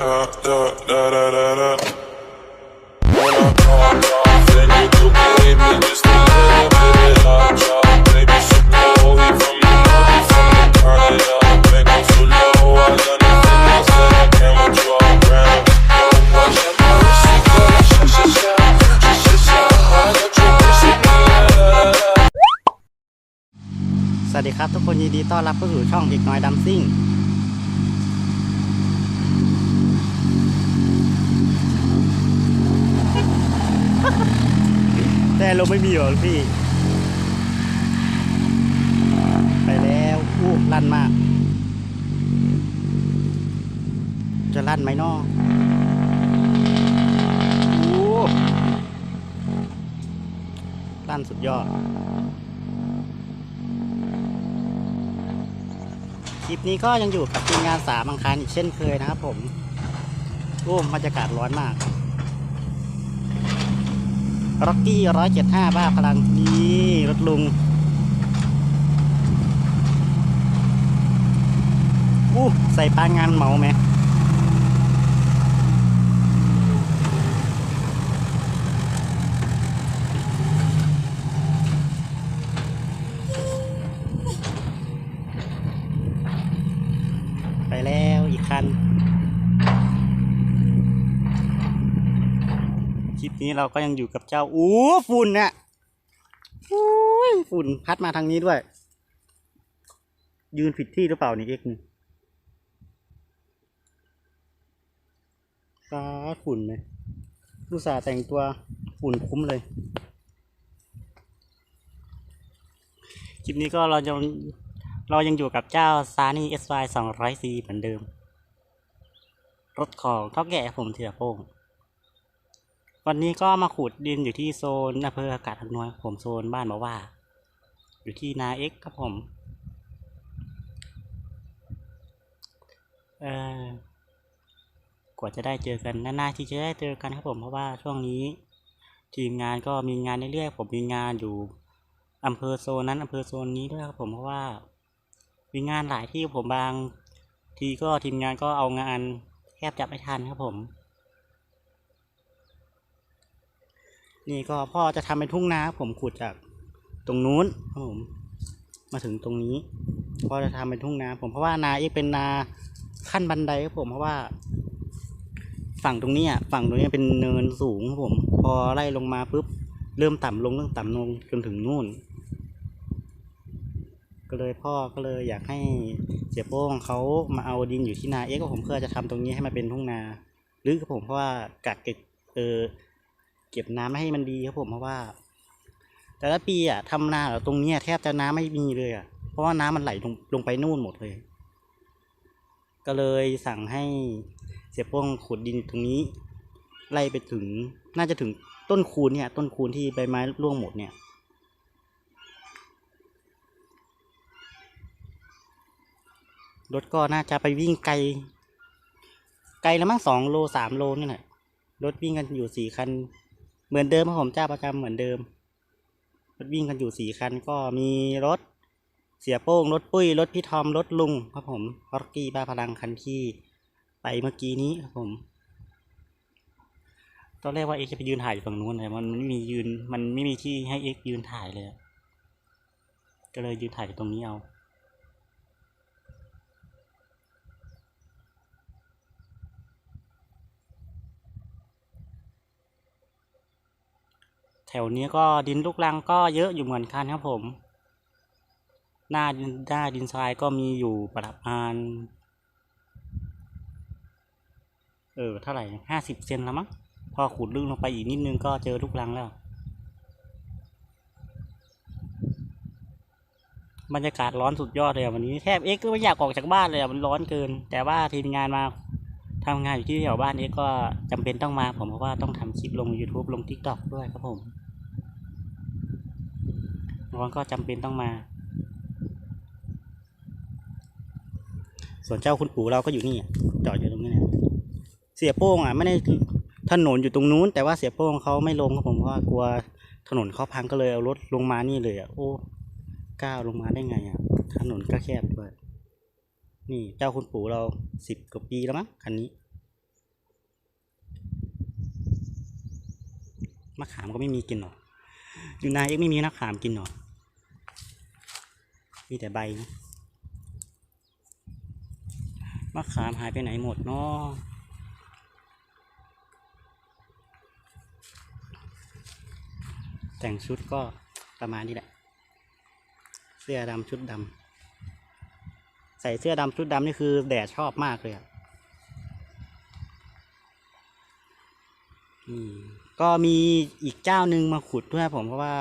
สวัสดีครับ ทุกคนยินดีต้อนรับเข้าสู่ช่องเด็กน้อยดัมซิ่ง แต่ลมไม่มีหรอพี่ ไปแล้วอู้ลั่นมาก จะลั่นไหมน้ออู้ลั่นสุดยอด คลิปนี้ก็ยังอยู่กับทีมงานสามังคารอีกเช่นเคยนะครับผมโอ้บรรยากาศร้อนมาก ร็อกกี้ร้อยเจ็ดห้าบ้าพลังนี่รถลุงอู้ใส่ปานงานเหมาไหมไปแล้วอีกคัน คลิป นี้เราก็ยังอยู่กับเจ้าอู้ฝุ่นเนี่ยอุ้ยฝุ่นพัดมาทางนี้ด้วย ยืนผิดที่หรือเปล่านี่เอ็กนี่ฟ้าฝุ่นเลยลูกสาแต่งตัวฝุ่นคุ้มเลย คลิปนี้ก็เราจะเรายังอยู่กับเจ้าซานี่ SY 200C เหมือนเดิม รถของเท่าแก่ผมเถื่อโป้ง วันนี้ก็มาขุดดินอยู่ที่โซนอำเภออากาศอำนวยผมโซนบ้านบอกว่า อยู่ที่นาเอ็กครับผมเออกว่าจะได้เจอกันนานๆที่จะได้เจอกันครับผมเพราะว่าช่วงนี้ ทีมงานก็มีงานเรื่อยๆผมมีงานอยู่อำเภอโซนนั้นอำเภอโซนนี้ด้วยครับผมเพราะว่า มีงานหลายที่ผมบาง ทีก็ทีมงานก็เอางานแทบจะไม่ทันครับผม นี่ก็พ่อจะทำเป็นทุ่งนาครับผมขุดจากตรงนู้นครับผมมาถึงตรงนี้พ่อจะทำเป็นทุ่งนาผมเพราะว่านาเอกเป็นนาขั้นบันไดครับผมเพราะว่า ฝั่งตรงนี้อะฝั่งตรงนี้เป็นเนินสูงครับผม พอไล่ลงมาปุ๊บเริ่มต่ำลงเริ่มต่ำลงจนถึงนู่น ก็เลยพ่อก็เลยอยากให้เสียโป้งเขามาเอาดินอยู่ที่นาเอ็กผมเพื่อจะทำตรงนี้ให้มันเป็นทุ่งนา หรือครับผมเพราะว่ากักเก็บเออ เก็บน้ำไม่ให้มันดีครับผมเพราะว่า แต่ละปีอะทำนาตรงเนี้ยแทบจะน้ำไม่มีเลยอะเพราะว่าน้ำมันไหลลงลงไปนู่นหมดเลย ก็เลยสั่งให้เสียโป้งขุดดินตรงนี้ไล่ไปถึง น่าจะถึงต้นคูนเนี่ย ต้นคูนที่ใบไม้ร่วงหมดเนี่ยรถก็น่าจะไปวิ่งไกล ไกลแล้วมั้งสองโลสามโลนี่แหละรถวิ่งกันอยู่สี่คัน เหมือนเดิมครับผมเจ้าประจำเหมือนเดิมรถวิ่งกันอยู่สี่คันก็มีรถเสียโป้งรถปุ้ยรถพี่ทอมรถลุงครับผมฮอตกี้บ้าพลังคันที่ไปเมื่อกี้นี้ครับผมตอนแรกว่าเอ็กจะไปยืนถ่ายอยู่ฝั่งนู้นแต่มันไม่มียืนมันไม่มีที่ให้เอ็กยืนถ่ายเลยก็เลยยืนถ่ายอยู่ตรงนี้เอา แถวนี้ก็ดินลูกรังก็เยอะอยู่เหมือนกันครับผม หน้าดินหน้าดินทรายก็มีอยู่ประมาณ เออเท่าไหร่ห้าสิบเซนแล้วมั้ง พอขุดลึกลงไปอีกนิดนึงก็เจอลูกรังแล้ว บรรยากาศร้อนสุดยอดเลยวันนี้แทบเอ็กซ์ก็ไม่อยากออกจากบ้านเลยมันร้อนเกิน แต่ว่าทีมงานมาทำงานอยู่ที่แถวบ้านเอ็กก็จำเป็นต้องมาผมเพราะว่าต้องทำคลิปลง YouTube ลง TikTok ด้วยครับผม ร้นก็จำเป็นต้องมา ส่วนเจ้าคุณปู่เราก็อยู่นี่จอดอยู่ตรงนี้เนี่ยเสียโป้งอะไม่ได้ถนนอยู่ตรงนู้น แต่ว่าเสียโป้งเขาไม่ลงครับผมเพราะกลัวถนนเขาพังก็เลยเอารถลงมานี่เลยอะโอ้ก้าวลงมาได้ไงอะถนนก็แคบด้วยนี่เจ้าคุณปู่เราสิบกว่าปีแล้วมั้งคันนี้มะขามก็ไม่มีกินหรออยู่นายเองไม่มีนักขามกินหรอ มีแต่ใบนะมะขามหายไปไหนหมดเนาะแต่งชุดก็ประมาณนี้แหละ เสื้อดำชุดดำใส่เสื้อดำชุดดำนี่คือแดดชอบมากเลยอะอืมก็มีอีกเจ้าหนึ่งมาขุดด้วยผมเพราะว่า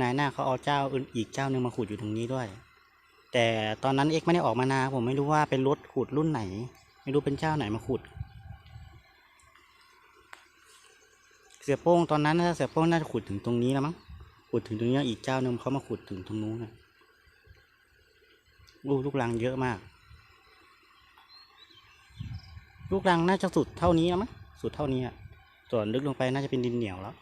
นายหน้าเขาเอาเจ้าอื่นอีกเจ้าหนึ่งมาขุดอยู่ตรงนี้ด้วย แต่ตอนนั้นเอ็กไม่ได้ออกมานาผมไม่รู้ว่าเป็นรถขุดรุ่นไหน ไม่รู้เป็นเจ้าไหนมาขุด เสียโป้งตอนนั้นน่าเสียโป้งน่าจะขุดถึงตรงนี้แล้วมั้งขุดถึงตรงนี้อีกเจ้าหนึ่งเขามาขุดถึงตรงนู้นนะลูกลูกรังเยอะมาก ลูกรังน่าจะสุดเท่านี้แล้วมั้งสุดเท่านี้อะส่วนลึกลงไปน่าจะเป็นดินเหนียวแล้ว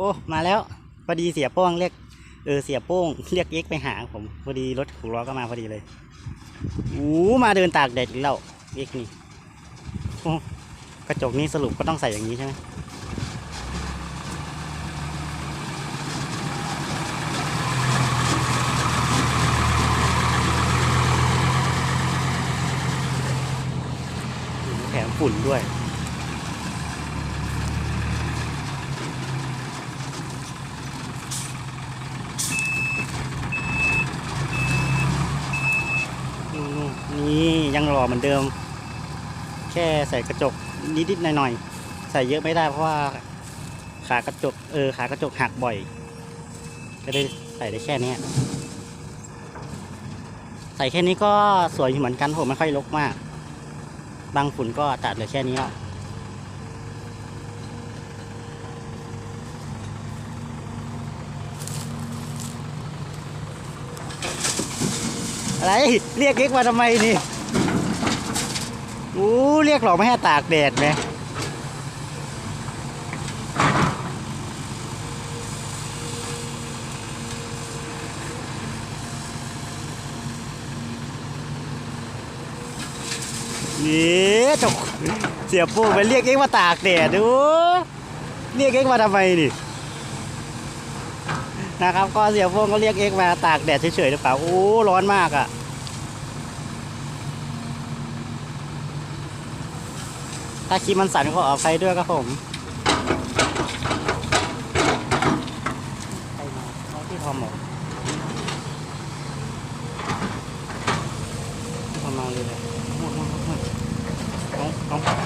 อ้มาแล้วพอดีเสียโป้งเรียกเออเสียโป้งเรียกเอ็กไปหาผมพอดีรถหกล้อก็มาพอดีเลยอู้มาเดินตากแดดอีกแล้วเอ็กนี่กระจกนี้สรุปก็ต้องใส่อย่างนี้ใช่ไหมแถมฝุ่นด้วย นี่ยังร อเหมือนเดิม แค่ใส่กระจกนิดๆหน่อยๆ ใส่เยอะไม่ได้เพราะว่าขากระจกเออขากระจกหักบ่อย ก็ได้ใส่ได้แค่นี้ใส่แค่นี้ก็สวยเหมือนกันผมไม่ค่อยรกมาก บางฝุ่นก็ตัดเหลือแค่นี้แล้วอะไร เรียกเอ็กมาทำไมนี่ อู้เรียกหรอกไม่ให้ตากแดดไหมนี่จกเสียปูไปเรียกเอ็กมาตากแดดดูเรียกเอ็กมาทำไมนี่นะครับ ก็เสียโป้งก็เรียกเอ็กมาตากแดดเฉยๆหรือเปล่าโอ้ร้อนมากอะ่ะ ถ้าคลิปมันสั่นก็ขออภัยด้วยครับผมใครมาเอาที่ทอหรอทอมมาเลยเลย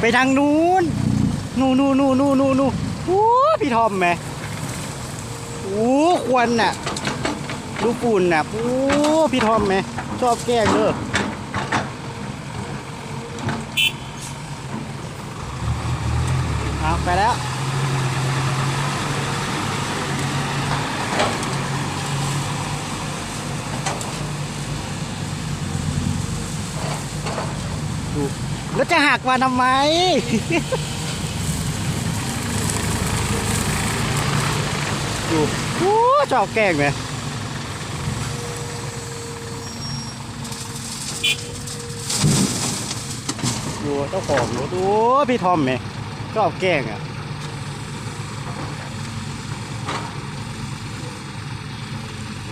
ไปทางนู้น นู่นนู่นนู่นนู่นู่นู่นโอ้พี่ทอมไหมโอ้ควันน่ะ ดูฝุ่นน่ะโอ้พี่ทอมไหมชอบแกล้งเด้อ เอาไปแล้ว ดูแล้วจะ หักมาทำไม ดูโอ้ชอบแกล้งไหมดูเจ้าของรถดูพี่ทอมไหมชอบแกล้งอะ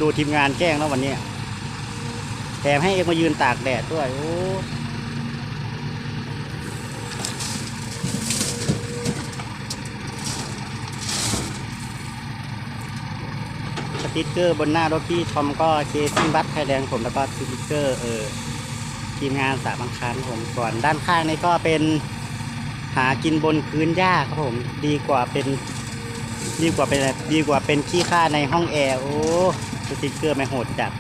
ดูทีมงานแกล้งแล้ววันนี้แถมให้เอ็กมายืนตากแดดด้วย โอ้ ติ๊กเกอร์บนหน้ารถพี่ทอมก็เคซิ่บัตไทยแลนด์ผมแล้วก็สติ๊กเกอร์เออทีมงานสามังคารผมส่วนด้านข้างนี่ก็เป็นหากินบนพื้นหญ้าครับผมดีกว่าเป็นดีกว่าเป็นอะไรดีกว่าเป็นขี้ข้าในห้องแอร์โอ้สติ๊กเกอร์ไม่โหดจัด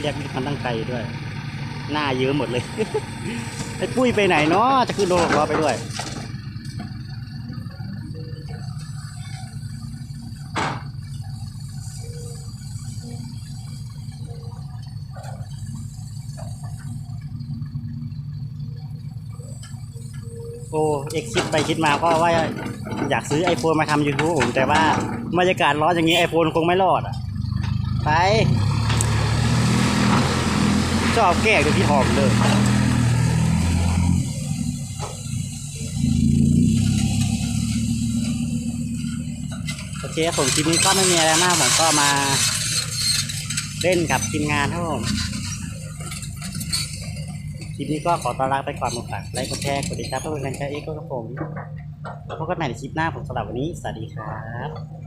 เรียกมันตั้งไกลด้วย หน้าเยอะหมดเลย ไอ้ปุ้ยไปไหนเนาะจะขึ้นโดนล้อไปด้วย โอ้ เอ็กคิดไปคิดมาก็ว่าอยากซื้อไอโฟนมาทำยูทูบผม แต่ว่าบรรยากาศร้อนอย่างนี้ไอโฟนคงไม่รอดอะ ไป ชอบแก้ดูพี่หอมเลยโอเคผมคลิปนี้ก็ไม่มีอะไรมากผมก็มาเล่นกับทีมงานครับผมคลิปนี้ก็ขอต้อนรับไปก่อนผมฝากไลค์กดแชร์กดติดตามเพื่อเป็นกำลังใจเอ็กซ์ก็ครับผมแล้วพบกันใหม่ในคลิปหน้าผมสำหรับวันนี้ สวัสดีครับ